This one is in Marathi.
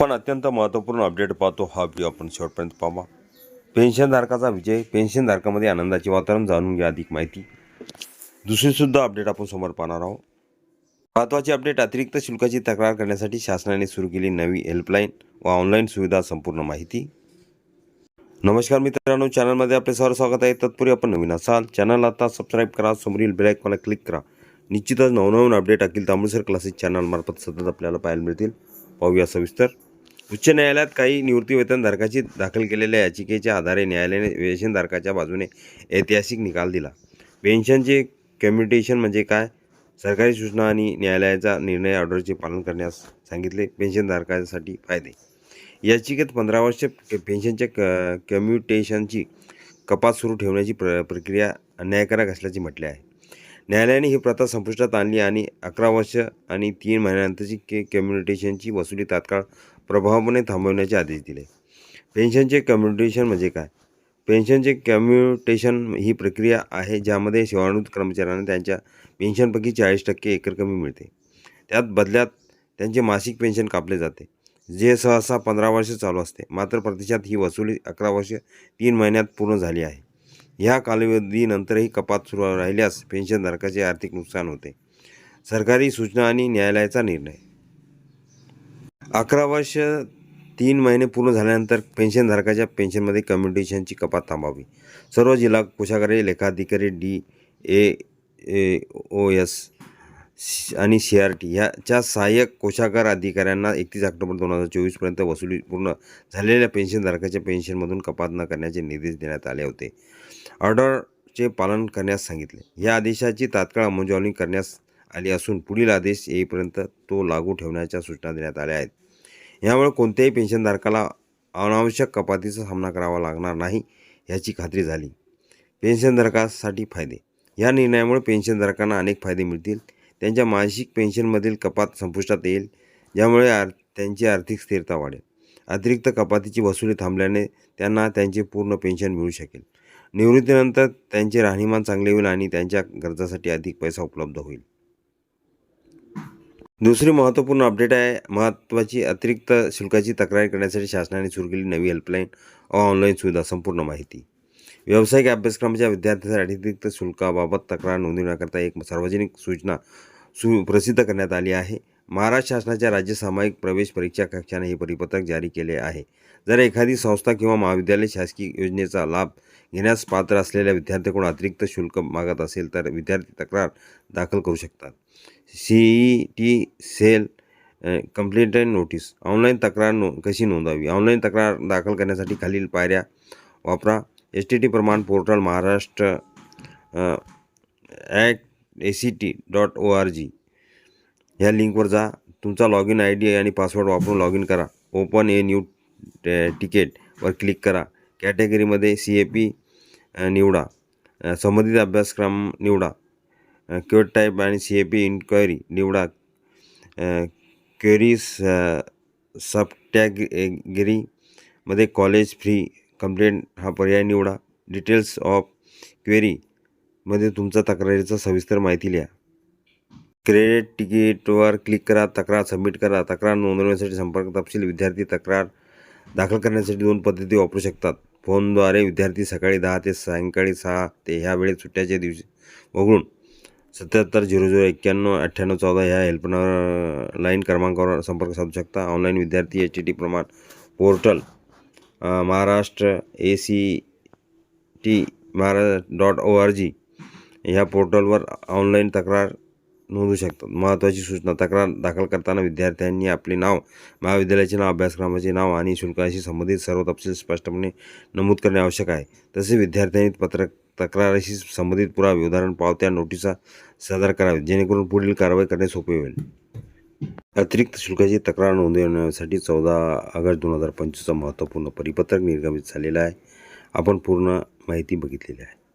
पण अत्यंत महत्त्वपूर्ण अपडेट पाहतो हा व्हिडिओ आपण शेवटपर्यंत पाहा पेन्शनधारकाचा विजय पेन्शनधारकामध्ये आनंदाचे वातावरण जाणून घ्या अधिक माहिती. दुसरीसुद्धा अपडेट आपण समोर पाहणार आहोत. महत्त्वाची अपडेट अतिरिक्त शुल्काची तक्रार करण्यासाठी शासनाने सुरू केली नवी हेल्पलाईन व ऑनलाईन सुविधा संपूर्ण माहिती. नमस्कार मित्रांनो चॅनलमध्ये आपले सर्व स्वागत आहे. तत्पूर्वी आपण नवीन असाल चॅनल आता सबस्क्राईब करा समोरील बेलायकॉनला क्लिक करा. निश्चितच नवनवीन अपडेट अखिल तांबुसर क्लासेस चॅनलमार्फत सतत आपल्याला पाहायला मिळतील. पाहूया सविस्तर. उच्च न्यायालयात काही निवृत्तीवेतनधारकाची दाखल केलेल्या याचिकेच्या आधारे न्यायालयाने पेन्शनधारकाच्या बाजूने ऐतिहासिक निकाल दिला. पेन्शनचे कम्युटेशन म्हणजे काय? सरकारी सूचना आणि न्यायालयाचा निर्णय ऑर्डरचे पालन करण्यास सांगितले पेन्शनधारकासाठी फायदे. याचिकेत पंधरा वर्ष पेन्शनच्या क कम्युटेशनची कपात सुरू ठेवण्याची प्र प्रक्रिया अन्यायकारक असल्याचे म्हटले आहे. न्यायालयाने ही प्रथा संपुष्टात आणली आणि अकरा वर्ष आणि तीन महिन्यानंतरची के कम्युनिटेशनची वसुली तात्काळ प्रभावपणे थांबवण्याचे आदेश दिले. पेन्शनचे कम्युनिटेशन म्हणजे काय? पेन्शनचे कम्युटेशन ही प्रक्रिया आहे ज्यामध्ये सेवानिवृत्त कर्मचाऱ्यांना त्यांच्या पेन्शनपैकी चाळीस टक्के एकर कमी मिळते. त्यात बदल्यात त्यांचे मासिक पेन्शन कापले जाते जे सहसा पंधरा वर्ष चालू असते. मात्र प्रदेशात ही वसुली अकरा वर्ष तीन महिन्यात पूर्ण झाली आहे. ह्या कालावधीनंतरही कपात सुरू राहिल्यास पेन्शनधारकाचे आर्थिक नुकसान होते. सरकारी सूचना आणि न्यायालयाचा निर्णय अकरा वर्ष तीन महिने पूर्ण झाल्यानंतर पेन्शनधारकाच्या पेन्शनमध्ये कम्युनिटेशनची कपात थांबावी. सर्व जिल्हा कोषागारे लेखाधिकारी D A A O S आणि सी आर टी ह्याच्या सहाय्यक कोषागार अधिकाऱ्यांना एकतीस ऑक्टोबर दोन हजार चोवीसपर्यंत वसुली पूर्ण झालेल्या पेन्शनधारकाच्या पेन्शनमधून कपात न करण्याचे निर्देश देण्यात आले होते. ऑर्डरचे पालन करण्यास सांगितले. या आदेशाची तात्काळ अंमलबजावणी करण्यास आली असून पुढील आदेश येईपर्यंत तो लागू ठेवण्याच्या सूचना देण्यात आल्या आहेत. यामुळे कोणत्याही पेन्शनधारकाला अनावश्यक कपातीचा सामना करावा लागणार नाही याची खात्री झाली. पेन्शनधारकासाठी फायदे. या निर्णयामुळे पेन्शनधारकांना अनेक फायदे मिळतील. त्यांच्या मासिक पेन्शनमधील कपात संपुष्टात येईल ज्यामुळे आर त्यांची आर्थिक स्थिरता वाढेल. अतिरिक्त कपातीची वसुली थांबल्याने त्यांना त्यांचे पूर्ण पेन्शन मिळू शकेल. निवृत्तीनंतर त्यांचे राहणीमान चांगले होईल आणि त्यांच्या गरजासाठी अधिक पैसा उपलब्ध होईल. दुसरी महत्त्वपूर्ण अपडेट आहे. महत्त्वाची अतिरिक्त शुल्काची तक्रार करण्यासाठी शासनाने सुरू केली नवी हेल्पलाईन व ऑनलाईन सुविधा संपूर्ण माहिती. व्यावसायिक अभ्यासक्रमाच्या विद्यार्थ्यांसाठी अतिरिक्त शुल्काबाबत तक्रार नोंदवण्याकरता एक सार्वजनिक सूचना सु प्रसिद्ध करण्यात आली आहे. महाराष्ट्र शासनाच्या राज्य सामायिक प्रवेश परीक्षा कक्षाने हे परिपत्रक जारी केले आहे. जर एखादी संस्था किंवा महाविद्यालय शासकीय योजनेचा लाभ घेण्यास पात्र असलेल्या विद्यार्थ्याकडून अतिरिक्त शुल्क मागत असेल तर विद्यार्थी तक्रार दाखल करू शकतात. C E T cell complaint notice online तक्रार नो कशी नोंदवावी? ऑनलाईन तक्रार दाखल करण्यासाठी खालील पायऱ्या वापरा. एस टी टी प्रमाण portal Maharashtra at A C T dot O R G ह्या लिंकवर जा. तुमचा लॉग इन आय डी आणि पासवर्ड वापरून लॉग इन करा. ओपन ए न्यू तिकीटवर क्लिक करा. कॅटेगरीमध्ये सी ए पी निवडा. संबंधित अभ्यासक्रम निवडा. क्युअर टाईप आणि सी ए पी इन्क्वायरी निवडा. क्वेरीज सबटॅगरीमध्ये कॉलेज फ्री कंप्लेंट हा पर्याय निवडा. डिटेल्स ऑफ क्वेरीमध्ये तुमचा तक्रारीचा सविस्तर माहिती लिहा. क्रेडिट तिकीटवर क्लिक करा तक्रार सबमिट करा तक्रार नोंदवण्यासाठी संपर्क तपशील विद्यार्थी तक्रार दाखल करण्यासाठी दोन पद्धती वापरू शकतात. फोनद्वारे विद्यार्थी सकाळी दहा ते सायंकाळी सहा ते ह्या वेळेत सुट्ट्याच्या दिवशी वगळून सत्याहत्तर झिरो झिरो एक्क्याण्णव अठ्ठ्याण्णव चौदा ह्या हेल्पलाईन लाईन क्रमांकावर संपर्क साधू शकता. ऑनलाईन विद्यार्थी एच टी टी प्रमाण portal Maharashtra A C T Maharashtra dot O R G ह्या पोर्टलवर ऑनलाईन तक्रार नोंदवू शकतात. महत्त्वाची सूचना तक्रार दाखल करताना विद्यार्थ्यांनी आपले नाव महाविद्यालयाचे नाव अभ्यासक्रमाचे नाव आणि शुल्काशी संबंधित सर्व तपशील स्पष्टपणे नमूद करणे आवश्यक आहे. तसेच विद्यार्थ्यांनी पत्रक तक्रारीशी संबंधित पुरावे उदाहरण पावत्या नोटिसा सादर करावे जेणेकरून पुढील कारवाई करणे सोपे होईल. अतिरिक्त शुल्काची तक्रार नोंदवण्यासाठी चौदा ऑगस्ट दोन हजार पंचवीसचा महत्त्वपूर्ण परिपत्रक निर्गमित झालेला आहे. आपण पूर्ण माहिती बघितलेली आहे.